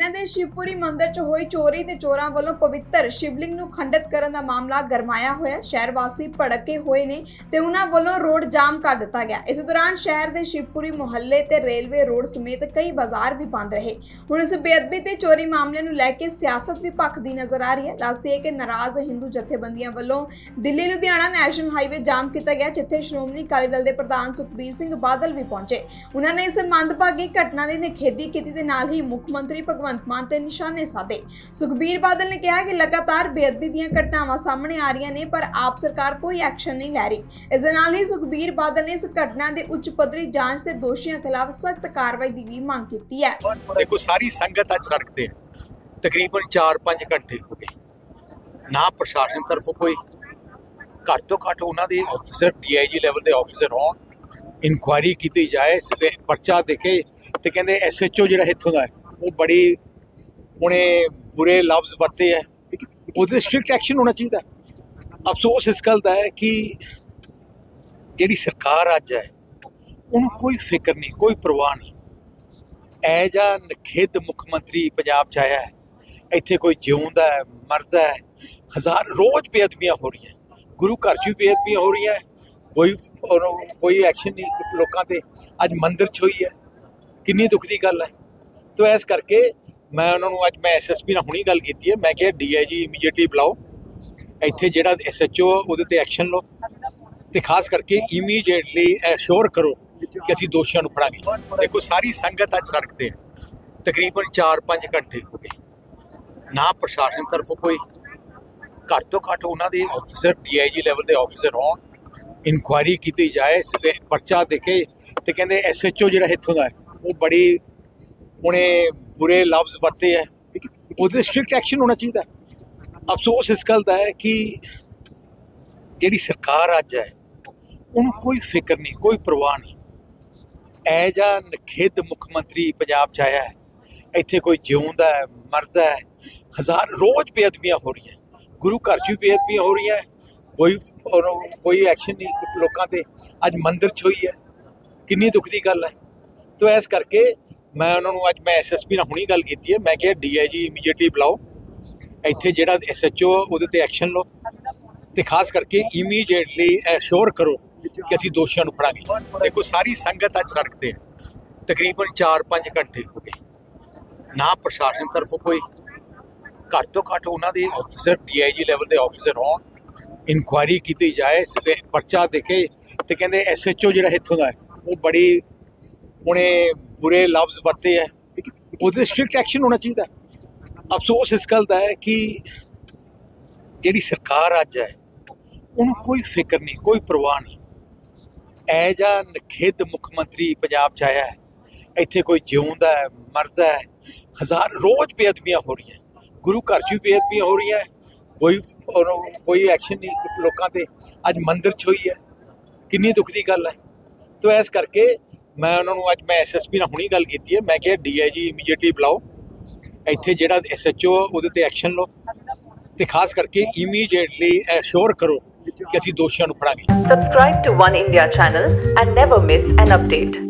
ਹਰਿਆਣਾ ਦੇ ਸ਼ਿਵਪੁਰੀ ਮੰਦਿਰ 'ਚ ਹੋਈ ਚੋਰੀ ਤੇ ਚੋਰਾਂ ਵੱਲੋਂ ਪਵਿੱਤਰ ਸ਼ਿਵਲਿੰਗ ਨੂੰ ਖੰਡਿਤ ਕਰਨ ਦਾ ਮਾਮਲਾ ਗਰਮਾਇਆ ਹੋਇਆ। ਸ਼ਹਿਰ ਵਾਸੀ ਭੜਕੇ ਹੋਏ ਨੇ ਤੇ ਉਹਨਾਂ ਵੱਲੋਂ ਰੋਡ ਜਾਮ ਕਰ ਦਿੱਤਾ ਗਿਆ। ਇਸ ਦੌਰਾਨ ਸ਼ਹਿਰ ਦੇ ਸ਼ਿਵਪੁਰੀ ਮੁਹੱਲੇ ਤੇ ਰੇਲਵੇ ਰੋਡ ਸਮੇਤ ਕਈ ਬਾਜ਼ਾਰ ਵੀ ਬੰਦ ਰਹੇ। ਹੁਣ ਇਸ ਬੇਅਦਬੀ ਤੇ ਚੋਰੀ ਮਾਮਲੇ ਨੂੰ ਲੈ ਕੇ ਸਿਆਸਤ ਵੀ ਭਖਦੀ ਨਜ਼ਰ ਆ ਰਹੀ ਹੈ। ਦੱਸਦੀ ਹੈ ਕਿ ਨਾਰਾਜ਼ ਹਿੰਦੂ ਜਥੇਬੰਦੀਆਂ ਵੱਲੋਂ Delhi, Ludhiana national highway jam ਕੀਤਾ ਗਿਆ, ਜਿੱਥੇ ਸ਼੍ਰੋਮਣੀ ਅਕਾਲੀ ਦਲ ਦੇ ਪ੍ਰਧਾਨ ਸੁਖਬੀਰ ਸਿੰਘ ਬਾਦਲ ਵੀ ਪਹੁੰਚੇ। ਉਹਨਾਂ ਨੇ ਇਸ ਮੰਦਭਾਗੀ ਘਟਨਾ ਦੀ ਨਿਖੇਧੀ ਕੀਤੀ ਤੇ ਨਾਲ ਹੀ ਮੁੱਖ ਮੰਤਰੀ ਭਗਵੰਤ ਮਾਨ ਤੇ ਨਿਸ਼ਾਨੇ ਸਾਧੇ। ਸੁਖਬੀਰ ਬਾਦਲ ਨੇ ਕਿਹਾ ਕਿ ਲਗਾਤਾਰ ਬੇਅਦਬੀ ਦੀਆਂ ਘਟਨਾਵਾਂ ਸਾਹਮਣੇ ਆ ਰਹੀਆਂ ਨੇ, ਪਰ ਆਪ ਸਰਕਾਰ ਕੋਈ ਐਕਸ਼ਨ ਨਹੀਂ ਲੈ ਰਹੀ। ਇਸ ਦੇ ਨਾਲ ਹੀ ਸੁਖਬੀਰ ਬਾਦਲ ਨੇ ਇਸ ਘਟਨਾ ਦੇ ਉੱਚ ਪੱਧਰੀ ਜਾਂਚ ਤੇ ਦੋਸ਼ੀਆਂ ਖਿਲਾਫ ਸਖਤ ਕਾਰਵਾਈ ਦੀ ਵੀ ਮੰਗ ਕੀਤੀ ਹੈ। ਦੇਖੋ, ਸਾਰੀ ਸੰਗਤ ਅੱਜ ਸੜਕ ਤੇ ਤਕਰੀਬਨ 4-5 ਘੰਟੇ ਹੋ ਗਏ। ਨਾ ਪ੍ਰਸ਼ਾਸਨ ਤਰਫੋਂ ਕੋਈ, ਘੱਟ ਤੋਂ ਘੱਟ ਉਹਨਾਂ ਦੇ ਆਫੀਸਰ ਡੀਆਈਜੀ ਲੈਵਲ ਦੇ ਆਫੀਸਰ ਹੋਣ ਇਨਕੁਆਇਰੀ ਕੀਤੀ ਜਾਏ ਪਰਚਾ ਦੇ ਕੇ ਤੇ ਕਹਿੰਦੇ ਐਸਐਚਓ ਜਿਹੜਾ ਇੱਥੋਂ ਦਾ ਹੈ। ਉਹ ਬੜੀ ਉਹਨੇ ਬੁਰੇ ਲਫ਼ਜ਼ ਵਰਤੇ ਹੈ। ਉਹਦੇ ਸਟ੍ਰਿਕਟ ਐਕਸ਼ਨ ਹੋਣਾ ਚਾਹੀਦਾ ਅਫਸੋਸ ਇਸ ਗੱਲ ਦਾ ਹੈ ਕਿ ਜਿਹੜੀ ਸਰਕਾਰ ਅੱਜ ਹੈ, ਉਹਨੂੰ ਕੋਈ ਫਿਕਰ ਨਹੀਂ, ਕੋਈ ਪਰਵਾਹ ਨਹੀਂ। ਐ ਜਾਂ ਨਖਿੱਧ ਮੁੱਖ ਮੰਤਰੀ ਪੰਜਾਬ ਚ ਆਇਆ ਹੈ। ਇੱਥੇ ਕੋਈ ਜਿਉਂਦਾ ਹੈ, ਮਰਦਾ ਹੈ, ਹਜ਼ਾਰ ਰੋਜ਼ ਬੇਅਦਬੀਆਂ ਹੋ ਰਹੀਆਂ ਗੁਰੂ ਘਰ ਚ ਵੀ ਬੇਅਦਬੀਆਂ ਹੋ ਰਹੀਆਂ ਕੋਈ ਕੋਈ ਐਕਸ਼ਨ ਨਹੀਂ, ਲੋਕਾਂ ਤੇ ਅੱਜ ਮੰਦਿਰ ਚ ਹੋਈ ਹੈ। ਕਿੰਨੀ ਦੁੱਖ ਦੀ ਗੱਲ ਹੈ। ਤੋ ਇਸ ਕਰਕੇ ਮੈਂ ਉਹਨਾਂ ਨੂੰ ਅੱਜ ਮੈਂ ਐਸਐਸਪੀ ਨਾਲ ਹੁਣੀ ਗੱਲ ਕੀਤੀ ਹੈ। ਮੈਂ ਕਿਹਾ ਡੀਆਈਜੀ ਇਮੀਡੀਏਟਲੀ ਬੁਲਾਓ। ਇੱਥੇ ਜਿਹੜਾ ਐਸਐਚਓ ਉਹਦੇ ਤੇ ਐਕਸ਼ਨ ਲਓ। ਤੇ ਖਾਸ ਕਰਕੇ ਇਮੀਡੀਏਟਲੀ ਐਸ਼ੋਰ ਕਰੋ ਕਿ ਅਸੀਂ ਦੋਸ਼ੀਆਂ ਨੂੰ ਫੜਾਂਗੇ। ਦੇਖੋ, ਸਾਰੀ ਸੰਗਤ ਅੱਜ ਸੜਕ ਤੇ ਹੈ। ਤਕਰੀਬਨ 4-5 ਘੰਟੇ ਹੋ ਗਏ। ਨਾ ਪ੍ਰਸ਼ਾਸਨ ਤਰਫੋਂ ਕੋਈ, ਘੱਟ ਤੋਂ ਘੱਟ ਉਹਨਾਂ ਦੇ ਆਫੀਸਰ ਡੀਆਈਜੀ ਲੈਵਲ ਦੇ ਆਫੀਸਰ ਹੋਣ ਇਨਕੁਆਇਰੀ ਕੀਤੀ ਜਾਏ ਪਰਚਾ ਦੇ ਕੇ ਤੇ ਕਹਿੰਦੇ ਐਸਐਚਓ ਜਿਹੜਾ ਇੱਥੋਂ ਦਾ ਹੈ, ਉਹ ਬੜੀ ਉਹਨੇ ਬੁਰੇ ਲਫ਼ਜ਼ ਵਰਤੇ ਹੈ। ਉਹਦੇ ਸਟ੍ਰਿਕਟ ਐਕਸ਼ਨ ਹੋਣਾ ਚਾਹੀਦਾ। ਅਫਸੋਸ ਇਸ ਗੱਲ ਦਾ ਹੈ ਕਿ ਜਿਹੜੀ ਸਰਕਾਰ ਅੱਜ ਹੈ, ਉਹਨੂੰ ਕੋਈ ਫਿਕਰ ਨਹੀਂ, ਕੋਈ ਪਰਵਾਹ ਨਹੀਂ। ਐ ਜਾਂ ਨਖਿੱਧ ਮੁੱਖ ਮੰਤਰੀ ਪੰਜਾਬ ਚ ਆਇਆ ਹੈ। ਇੱਥੇ ਕੋਈ ਜਿਉਂਦਾ ਹੈ, ਮਰਦਾ ਹੈ, ਹਜ਼ਾਰ ਰੋਜ਼ ਬੇਅਦਬੀਆਂ ਹੋ ਰਹੀਆਂ। ਗੁਰੂ ਘਰ ਚ ਵੀ ਬੇਅਦਬੀਆਂ ਹੋ ਰਹੀਆਂ। ਕੋਈ ਕੋਈ ਐਕਸ਼ਨ ਨਹੀਂ ਲੋਕਾਂ ਤੇ। ਅੱਜ ਮੰਦਿਰ ਚ ਹੋਈ ਹੈ। ਕਿੰਨੀ ਦੁੱਖ ਦੀ ਗੱਲ ਹੈ। ਤੋ ਇਸ ਕਰਕੇ ਮੈਂ ਉਹਨਾਂ ਨੂੰ ਅੱਜ ਮੈਂ ਐਸਐਸਪੀ ਨਾਲ ਹੁਣੀ ਗੱਲ ਕੀਤੀ ਹੈ। ਮੈਂ ਕਿਹਾ ਡੀਆਈਜੀ ਇਮੀਡੀਏਟਲੀ ਬੁਲਾਓ। ਇੱਥੇ ਜਿਹੜਾ ਐਸਐਚਓ ਉਹਦੇ ਤੇ ਐਕਸ਼ਨ ਲਓ। ਤੇ ਖਾਸ ਕਰਕੇ ਇਮੀਡੀਏਟਲੀ ਐਸ਼ੋਰ ਕਰੋ ਕਿ ਅਸੀਂ ਦੋਸ਼ੀਆਂ ਨੂੰ ਫੜਾਂਗੇ। ਦੇਖੋ, ਸਾਰੀ ਸੰਗਤ ਅੱਜ ਸੜਕ ਤੇ ਹੈ। ਤਕਰੀਬਨ 4-5 ਘੰਟੇ ਹੋ ਗਏ। ਨਾ ਪ੍ਰਸ਼ਾਸਨ ਤਰਫੋਂ ਕੋਈ, ਘੱਟ ਤੋਂ ਘੱਟ ਉਹਨਾਂ ਦੇ ਆਫੀਸਰ ਡੀਆਈਜੀ ਲੈਵਲ ਦੇ ਆਫੀਸਰ ਹੋਣ ਇਨਕੁਆਇਰੀ ਕੀਤੀ ਜਾਏ ਸਵੇ- ਪਰਚਾ ਦੇ ਕੇ ਤੇ ਕਹਿੰਦੇ ਐਸਐਚਓ ਜਿਹੜਾ ਇੱਥੋਂ ਦਾ ਉਹ ਬੜੀ ਉਹਨੇ ਬੁਰੇ ਲਫ਼ਜ਼ ਵਰਤੇ ਹੈ। ਉਹਦੇ ਸਟ੍ਰਿਕਟ ਐਕਸ਼ਨ ਹੋਣਾ ਚਾਹੀਦਾ। ਅਫਸੋਸ ਇਸ ਗੱਲ ਦਾ ਹੈ ਕਿ ਜਿਹੜੀ ਸਰਕਾਰ ਅੱਜ ਹੈ, ਉਹਨੂੰ ਕੋਈ ਫਿਕਰ ਨਹੀਂ, ਕੋਈ ਪਰਵਾਹ ਨਹੀਂ। ਐ ਜਾਂ ਨਖਿੱਧ ਮੁੱਖ ਮੰਤਰੀ ਪੰਜਾਬ ਚ ਆਇਆ ਹੈ। ਇੱਥੇ ਕੋਈ ਜਿਉਂਦਾ ਹੈ, ਮਰਦਾ ਹੈ, ਹਜ਼ਾਰ ਰੋਜ਼ ਬੇਅਦਬੀਆਂ ਹੋ ਰਹੀਆਂ ਗੁਰੂ ਘਰ ਚ ਵੀ ਬੇਅਦਬੀਆਂ ਹੋ ਰਹੀਆਂ ਕੋਈ ਕੋਈ ਐਕਸ਼ਨ ਨਹੀਂ ਲੋਕਾਂ ਤੇ। ਅੱਜ ਮੰਦਿਰ ਚ ਹੋਈ ਹੈ। ਕਿੰਨੀ ਦੁੱਖ ਦੀ ਗੱਲ ਹੈ। ਤੋ ਇਸ ਕਰਕੇ ਮੈਂ ਉਹਨਾਂ ਨੂੰ ਅੱਜ ਮੈਂ ਐਸਐਸਪੀ ਨਾਲ ਹੁਣੀ ਗੱਲ ਕੀਤੀ ਹੈ। ਮੈਂ ਕਿਹਾ ਡੀਆਈਜੀ ਇਮੀਡੀਏਟਲੀ ਬੁਲਾਓ। ਇੱਥੇ ਜਿਹੜਾ ਐਸਐਚਓ ਉਹਦੇ ਤੇ ਐਕਸ਼ਨ ਲਓ। ਤੇ ਖਾਸ ਕਰਕੇ ਇਮੀਡੀਏਟਲੀ ਐਸ਼ੋਰ ਕਰੋ ਕਿ ਅਸੀਂ ਦੋਸ਼ੀਆਂ ਨੂੰ ਫੜਾਂਗੇ। Subscribe to One India channel and never miss an update.